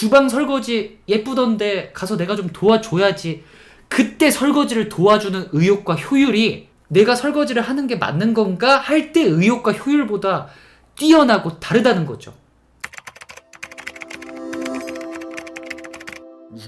주방 설거지 예쁘던데 가서 내가 좀 도와줘야지. 그때 설거지를 도와주는 의욕과 효율이 내가 설거지를 하는 게 맞는 건가 할 때 의욕과 효율보다 뛰어나고 다르다는 거죠.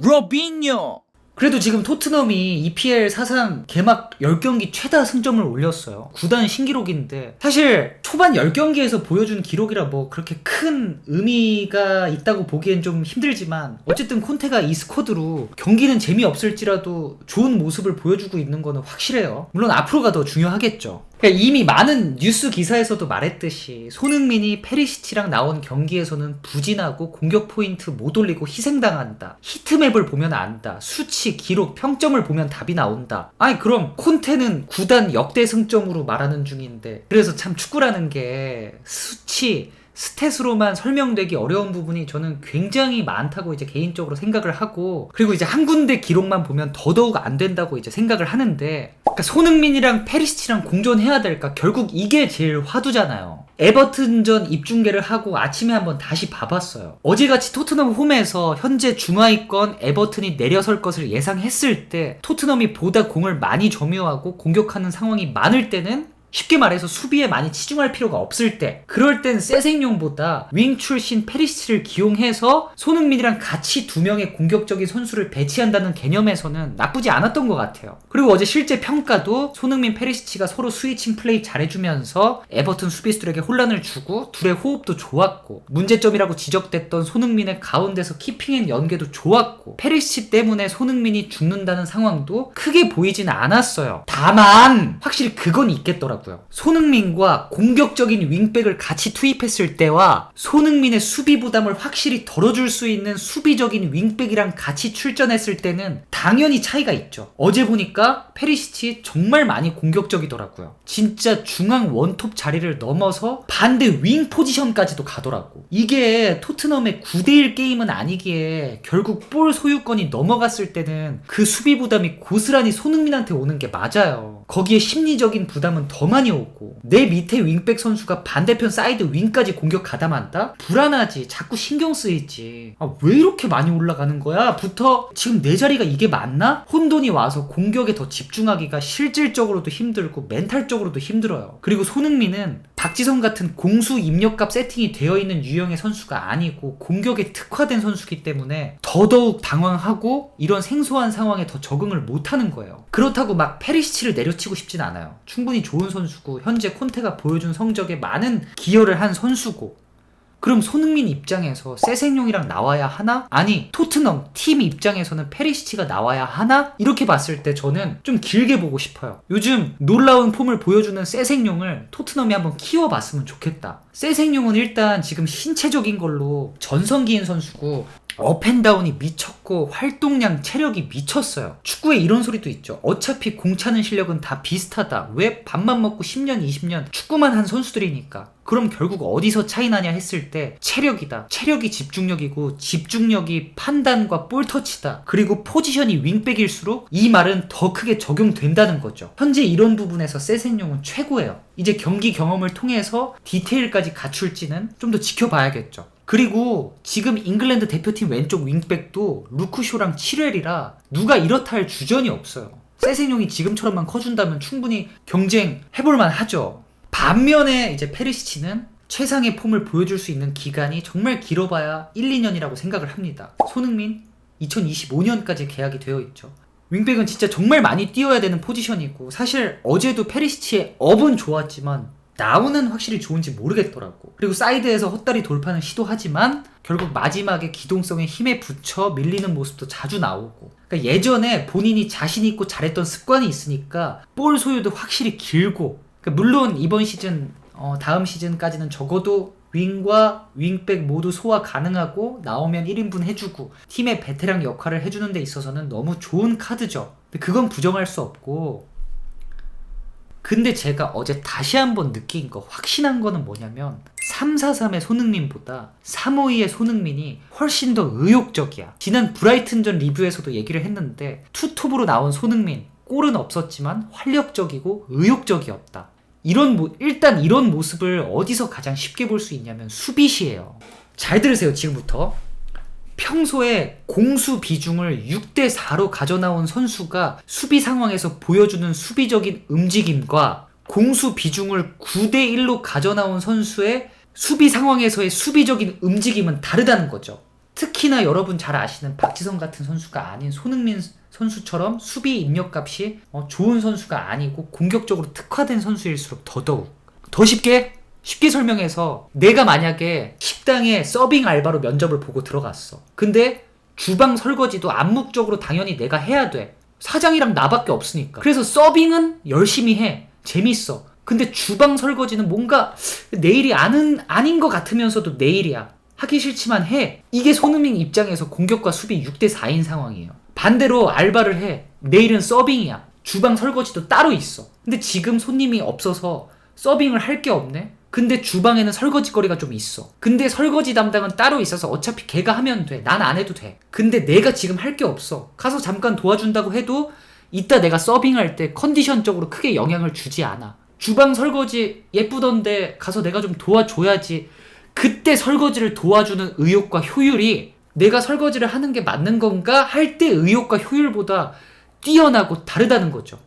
로빈요. 그래도 지금 토트넘이 EPL 사상 개막 10경기 최다 승점을 올렸어요. 구단 신기록인데 사실 초반 10경기에서 보여준 기록이라 뭐 그렇게 큰 의미가 있다고 보기엔 좀 힘들지만 어쨌든 콘테가 이 스쿼드로 경기는 재미없을지라도 좋은 모습을 보여주고 있는 거는 확실해요. 물론 앞으로가 더 중요하겠죠. 그러니까 이미 많은 뉴스 기사에서도 말했듯이 손흥민이 페리시치랑 나온 경기에서는 부진하고 공격 포인트 못 올리고 희생당한다. 히트맵을 보면 안다. 수치, 기록, 평점을 보면 답이 나온다. 아니 그럼 콘테는 구단 역대 승점으로 말하는 중인데 그래서 참 축구라는 게 수치 스탯으로만 설명되기 어려운 부분이 저는 굉장히 많다고 이제 개인적으로 생각을 하고 그리고 이제 한 군데 기록만 보면 더더욱 안 된다고 이제 생각을 하는데 그러니까 손흥민이랑 페리시치랑 공존해야 될까 결국 이게 제일 화두잖아요. 에버튼전 입중계를 하고 아침에 한번 다시 봐봤어요. 어제같이 토트넘 홈에서 현재 중하위권 에버튼이 내려설 것을 예상했을 때 토트넘이 보다 공을 많이 점유하고 공격하는 상황이 많을 때는 쉽게 말해서 수비에 많이 치중할 필요가 없을 때 그럴 땐 세생용보다 윙 출신 페리시치를 기용해서 손흥민이랑 같이 두 명의 공격적인 선수를 배치한다는 개념에서는 나쁘지 않았던 것 같아요. 그리고 어제 실제 평가도 손흥민 페리시치가 서로 스위칭 플레이 잘해주면서 에버튼 수비수들에게 혼란을 주고 둘의 호흡도 좋았고 문제점이라고 지적됐던 손흥민의 가운데서 키핑앤 연계도 좋았고 페리시치 때문에 손흥민이 죽는다는 상황도 크게 보이진 않았어요. 다만 확실히 그건 있겠더라고요. 손흥민과 공격적인 윙백을 같이 투입했을 때와 손흥민의 수비 부담을 확실히 덜어줄 수 있는 수비적인 윙백이랑 같이 출전했을 때는 당연히 차이가 있죠. 어제 보니까 페리시치 정말 많이 공격적이더라고요. 진짜 중앙 원톱 자리를 넘어서 반대 윙 포지션까지도 가더라고. 이게 토트넘의 9대1 게임은 아니기에 결국 볼 소유권이 넘어갔을 때는 그 수비 부담이 고스란히 손흥민한테 오는 게 맞아요. 거기에 심리적인 부담은 더 많이 오고 내 밑에 윙백 선수가 반대편 사이드 윙까지 공격 가담한다? 불안하지. 자꾸 신경 쓰이지. 아, 왜 이렇게 많이 올라가는 거야? 부터 지금 내 자리가 이게 맞나? 혼돈이 와서 공격에 더 집중하기가 실질적으로도 힘들고 멘탈적으로도 힘들어요. 그리고 손흥민은 박지성 같은 공수 입력값 세팅이 되어 있는 유형의 선수가 아니고 공격에 특화된 선수기 때문에 더더욱 당황하고 이런 생소한 상황에 더 적응을 못하는 거예요. 그렇다고 막 페리시치를 내려치고 싶진 않아요. 충분히 좋은 선수고 현재 콘테가 보여준 성적에 많은 기여를 한 선수고 그럼 손흥민 입장에서 세생용이랑 나와야 하나? 아니 토트넘 팀 입장에서는 페리시치가 나와야 하나? 이렇게 봤을 때 저는 좀 길게 보고 싶어요. 요즘 놀라운 폼을 보여주는 세생용을 토트넘이 한번 키워봤으면 좋겠다. 세생용은 일단 지금 신체적인 걸로 전성기인 선수고 업앤다운이 미쳤고 활동량 체력이 미쳤어요. 축구에 이런 소리도 있죠. 어차피 공 차는 실력은 다 비슷하다. 왜 밥만 먹고 10년 20년 축구만 한 선수들이니까? 그럼 결국 어디서 차이 나냐 했을 때 체력이다. 체력이 집중력이고 집중력이 판단과 볼터치다. 그리고 포지션이 윙백일수록 이 말은 더 크게 적용된다는 거죠. 현재 이런 부분에서 세센용은 최고예요. 이제 경기 경험을 통해서 디테일까지 갖출지는 좀 더 지켜봐야겠죠 그리고 지금 잉글랜드 대표팀 왼쪽 윙백도 루크쇼랑 칠웰이라 누가 이렇다 할 주전이 없어요. 세생용이 지금처럼만 커준다면 충분히 경쟁 해볼만 하죠. 반면에 이제 페리시치는 최상의 폼을 보여줄 수 있는 기간이 정말 길어봐야 1, 2년이라고 생각을 합니다. 손흥민 2025년까지 계약이 되어 있죠. 윙백은 진짜 정말 많이 뛰어야 되는 포지션이고 사실 어제도 페리시치의 업은 좋았지만 나오는 확실히 좋은지 모르겠더라고. 그리고 사이드에서 헛다리 돌파는 시도하지만 결국 마지막에 기동성에 힘에 붙여 밀리는 모습도 자주 나오고. 그러니까 예전에 본인이 자신 있고 잘했던 습관이 있으니까 볼 소유도 확실히 길고. 그러니까 물론 이번 시즌 어, 다음 시즌까지는 적어도 윙과 윙백 모두 소화 가능하고 나오면 1인분 해주고 팀의 베테랑 역할을 해주는 데 있어서는 너무 좋은 카드죠. 근데 그건 부정할 수 없고 근데 제가 어제 다시 한번 느낀 거, 확신한 거는 뭐냐면, 343의 손흥민보다 352의 손흥민이 훨씬 더 의욕적이야. 지난 브라이튼전 리뷰에서도 얘기를 했는데, 투톱으로 나온 손흥민, 골은 없었지만 활력적이고 의욕적이었다. 이런, 모, 일단 이런 모습을 어디서 가장 쉽게 볼 수 있냐면 수비시예요. 잘 들으세요, 지금부터. 평소에 공수 비중을 6대 4로 가져나온 선수가 수비 상황에서 보여주는 수비적인 움직임과 공수 비중을 9대 1로 가져나온 선수의 수비 상황에서의 수비적인 움직임은 다르다는 거죠. 특히나 여러분 잘 아시는 박지성 같은 선수가 아닌 손흥민 선수처럼 수비 입력값이 어, 좋은 선수가 아니고 공격적으로 특화된 선수일수록 더더욱 더 쉽게 쉽게 설명해서 내가 만약에 식당에 서빙 알바로 면접을 보고 들어갔어. 근데 주방 설거지도 암묵적으로 당연히 내가 해야 돼. 사장이랑 나밖에 없으니까. 그래서 서빙은 열심히 해. 재밌어. 근데 주방 설거지는 뭔가 내일이 아는, 아닌 것 같으면서도 내일이야. 하기 싫지만 해. 이게 손흥민 입장에서 공격과 수비 6대 4인 상황이에요. 반대로 알바를 해. 내일은 서빙이야. 주방 설거지도 따로 있어. 근데 지금 손님이 없어서 서빙을 할 게 없네? 근데 주방에는 설거지 거리가 좀 있어. 근데 설거지 담당은 따로 있어서 어차피 걔가 하면 돼. 난 안 해도 돼. 근데 내가 지금 할 게 없어. 가서 잠깐 도와준다고 해도 이따 내가 서빙할 때 컨디션적으로 크게 영향을 주지 않아. 주방 설거지 예쁘던데 가서 내가 좀 도와줘야지. 그때 설거지를 도와주는 의욕과 효율이 내가 설거지를 하는 게 맞는 건가 할 때 의욕과 효율보다 뛰어나고 다르다는 거죠.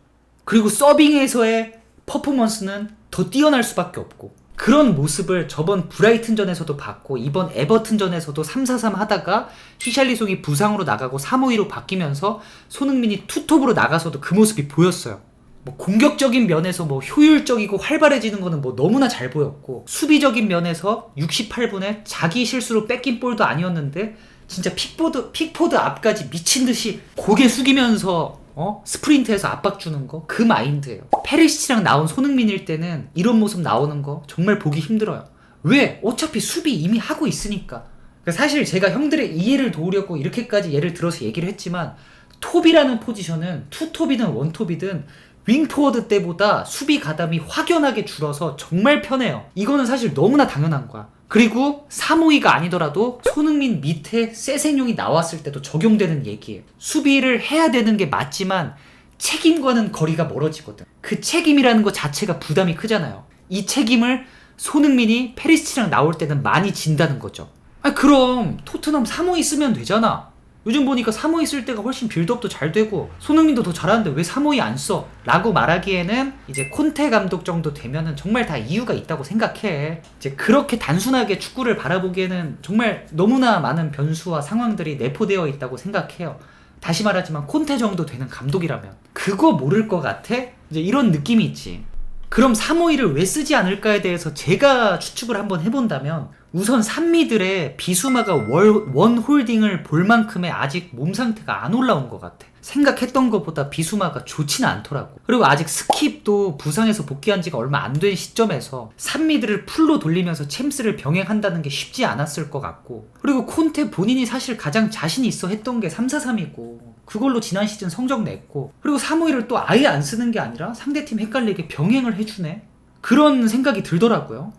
그리고 서빙에서의 퍼포먼스는 더 뛰어날 수밖에 없고 그런 모습을 저번 브라이튼전에서도 봤고 이번 에버튼전에서도 3-4-3 하다가 히샬리송이 부상으로 나가고 3-5-2로 바뀌면서 손흥민이 투톱으로 나가서도 그 모습이 보였어요. 뭐 공격적인 면에서 뭐 효율적이고 활발해지는 거는 뭐 너무나 잘 보였고 수비적인 면에서 68분에 자기 실수로 뺏긴 볼도 아니었는데 진짜 픽보드 픽포드 앞까지 미친 듯이 고개 숙이면서 어 스프린트해서 압박 주는 거 그 마인드예요. 페리시치랑 나온 손흥민일 때는 이런 모습 나오는 거 정말 보기 힘들어요. 왜? 어차피 수비 이미 하고 있으니까. 그러니까 사실 제가 형들의 이해를 도우려고 이렇게까지 예를 들어서 얘기를 했지만 톱이라는 포지션은 투톱이든 원톱이든 윙포워드 때보다 수비 가담이 확연하게 줄어서 정말 편해요. 이거는 사실 너무나 당연한 거야. 그리고 3호이가 아니더라도 손흥민 밑에 세세뇽이 나왔을 때도 적용되는 얘기예요. 수비를 해야 되는 게 맞지만 책임과는 거리가 멀어지거든. 그 책임이라는 것 자체가 부담이 크잖아요. 이 책임을 손흥민이 페리시치랑 나올 때는 많이 진다는 거죠. 아 그럼 토트넘 3호 있으면 되잖아. 요즘 보니까 3호이 쓸 때가 훨씬 빌드업도 잘 되고 손흥민도 더 잘하는데 왜 3호이 안 써? 라고 말하기에는 이제 콘테 감독 정도 되면은 정말 다 이유가 있다고 생각해. 이제 그렇게 단순하게 축구를 바라보기에는 정말 너무나 많은 변수와 상황들이 내포되어 있다고 생각해요. 다시 말하지만 콘테 정도 되는 감독이라면 그거 모를 것 같아? 이제 이런 느낌이 있지. 그럼 352를 왜 쓰지 않을까에 대해서 제가 추측을 한번 해본다면 우선 산미들의 비수마가 월, 원 홀딩을 볼 만큼의 아직 몸 상태가 안 올라온 것 같아. 생각했던 것보다 비수마가 좋지는 않더라고. 그리고 아직 스킵도 부상에서 복귀한 지가 얼마 안 된 시점에서 산미들을 풀로 돌리면서 챔스를 병행한다는 게 쉽지 않았을 것 같고. 그리고 콘테 본인이 사실 가장 자신 있어 했던 게 3-4-3이고. 그걸로 지난 시즌 성적 냈고. 그리고 3-5-1을 또 아예 안 쓰는 게 아니라 상대팀 헷갈리게 병행을 해주네. 그런 생각이 들더라고요.